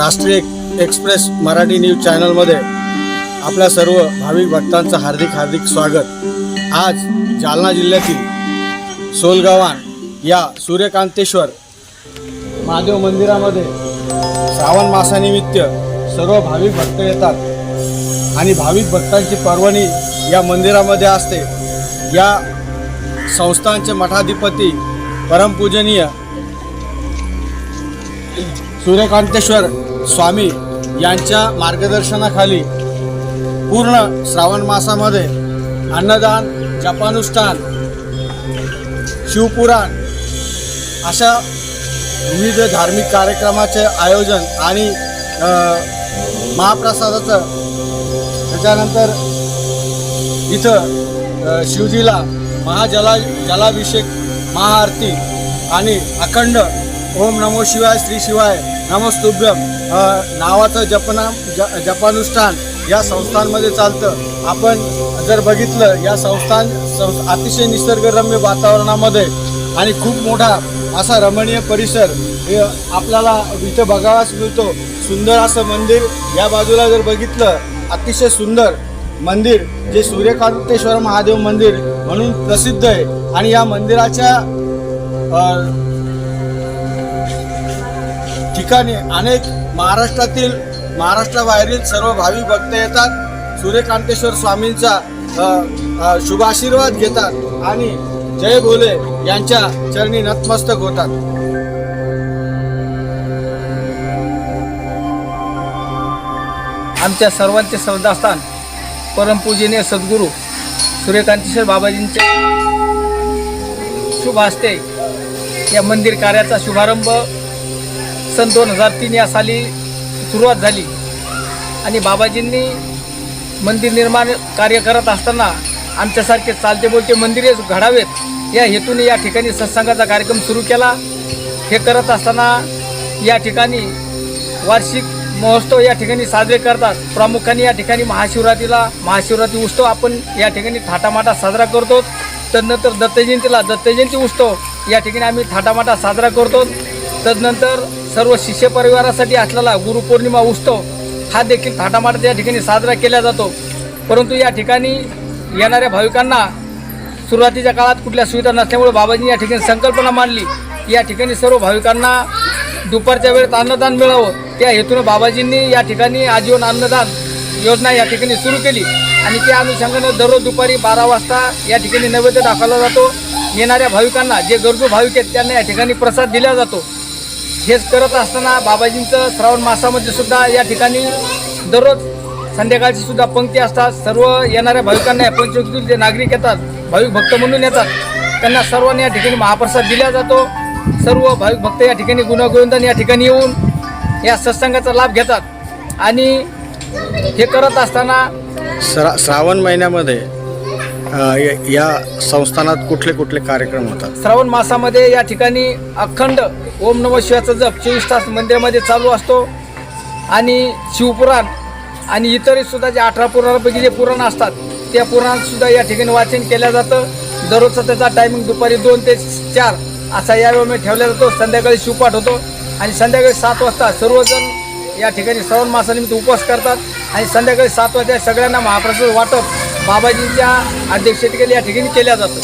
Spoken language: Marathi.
राष्ट्रीय एक्सप्रेस मराठी न्यूज चॅनलमध्ये आपल्या सर्व भाविक भक्तांचं हार्दिक हार्दिक स्वागत. आज जालना जिल्ह्यातील सोलगावान या सूर्यकांतेश्वर महादेव मंदिरामध्ये श्रावण मासानिमित्त सर्व भाविक भक्त येतात. आणि भाविक भक्तांची पर्वणी या मंदिरामध्ये असते. या संस्थांचे मठाधिपती परमपूजनीय सूर्यकांतेश्वर स्वामी यांच्या मार्गदर्शनाखाली पूर्ण श्रावण मासामध्ये अन्नदान जपानुष्ठान शिवपुराण अशा विविध धार्मिक कार्यक्रमाचे आयोजन आणि महाप्रसादाचं त्याच्यानंतर इथं शिवजीला महाजला जलाभिषेक महाआरती आणि अखंड ओम नमो शिवाय श्री शिवाय नमस्तुभ्यम नावाचं जपना ज जपानुष्ठान या संस्थांमध्ये चालतं. आपण जर बघितलं या संस्थान सं अतिशय निसर्गरम्य वातावरणामध्ये आणि खूप मोठा असा रमणीय परिसर हे आपल्याला इथं बघावाच मिळतो. सुंदर असं मंदिर या बाजूला जर बघितलं अतिशय सुंदर मंदिर जे सूर्यकांतेश्वर महादेव मंदिर म्हणून प्रसिद्ध आहे. आणि या मंदिराच्या ठिकाणी अनेक महाराष्ट्रातील महाराष्ट्राबाहेरील सर्व भावी भक्त येतात. सूर्यकांतेश्वर स्वामींचा शुभाशीर्वाद घेतात आणि जय भोले यांच्या चरणी नतमस्तक होतात. आमच्या सर्वांचे श्रद्धास्थान परमपूजनीय सद्गुरू सूर्यकांतेश्वर बाबाजींचे शुभ हस्ते या मंदिर कार्याचा शुभारंभ सन दोन हजार तीन या साली सुरुवात झाली. आणि बाबाजींनी मंदिर निर्माण कार्य करत असताना आमच्यासारखे चालते बोलते मंदिरे घडावेत. या हेतूने या ठिकाणी सत्संगाचा कार्यक्रम सुरू केला. हे करत असताना या ठिकाणी वार्षिक महोत्सव या ठिकाणी साजरे करतात. प्रामुख्याने या ठिकाणी महाशिवरात्रीला महाशिवरात्री उत्सव आपण या ठिकाणी थाटामाटा साजरा करतो. तदनंतर दत्तजयंतीला दत्तजयंती उत्सव या ठिकाणी आम्ही थाटामाटा साजरा करतो. तदनंतर सर्व शिष्य परिवारासाठी असलेला गुरुपौर्णिमा उत्सव हा देखील थाटामाटात या ठिकाणी साजरा केला जातो. परंतु या ठिकाणी येणाऱ्या भाविकांना सुरुवातीच्या काळात कुठल्या सुविधा नसल्यामुळे बाबाजींनी या ठिकाणी संकल्पना मांडली. या ठिकाणी सर्व भाविकांना दुपारच्या वेळेत अन्नदान मिळावं. त्या हेतूनं बाबाजींनी या ठिकाणी आजीवन अन्नदान योजना या ठिकाणी सुरू केली. आणि त्या अनुषंगानं दररोज दुपारी बारा वाजता या ठिकाणी नैवेद्य दाखवला जातो. येणाऱ्या भाविकांना जे गरजू भाविक आहेत त्यांना या ठिकाणी प्रसाद दिला जातो. हेच करत असताना बाबाजींचं श्रावण मासामध्ये सुद्धा या ठिकाणी दररोज संध्याकाळची सुद्धा पंक्ती असतात. सर्व येणाऱ्या भाविकांना या पंचवटीतील जे नागरिक येतात भाविक भक्त म्हणून येतात त्यांना सर्वांनी या ठिकाणी महाप्रसाद दिला जातो. सर्व भाविक भक्त या ठिकाणी गुणगोविंदाने या ठिकाणी येऊन या सत्संगाचा लाभ घेतात. आणि हे करत असताना श्रा श्रावण महिन्यामध्ये या- संस्थानात कुठले कुठले कार्यक्रम होतात? श्रावण मासामध्ये या ठिकाणी अखंड ओम नम शिवाचा जप चोवीस तास मंदिरामध्ये चालू असतो. आणि शिवपुराण आणि इतरही सुद्धा जे अठरा पुराणापैकी जे पुराण असतात त्या पुराणसुद्धा या ठिकाणी वाचन केलं जातं. दररोजचा त्याचा टायमिंग दुपारी दोन ते चार असा या वेळेमध्ये ठेवला जातो. संध्याकाळी शिवपाठ होतो आणि संध्याकाळी सात वाजता सर्वजण या ठिकाणी श्रावण मासानिमित्त उपवास करतात. आणि संध्याकाळी सात वाजता सगळ्यांना महाप्रसाद वाटप बाबाजींच्या अध्यक्षतेखाली या ठिकाणी केल्या जातं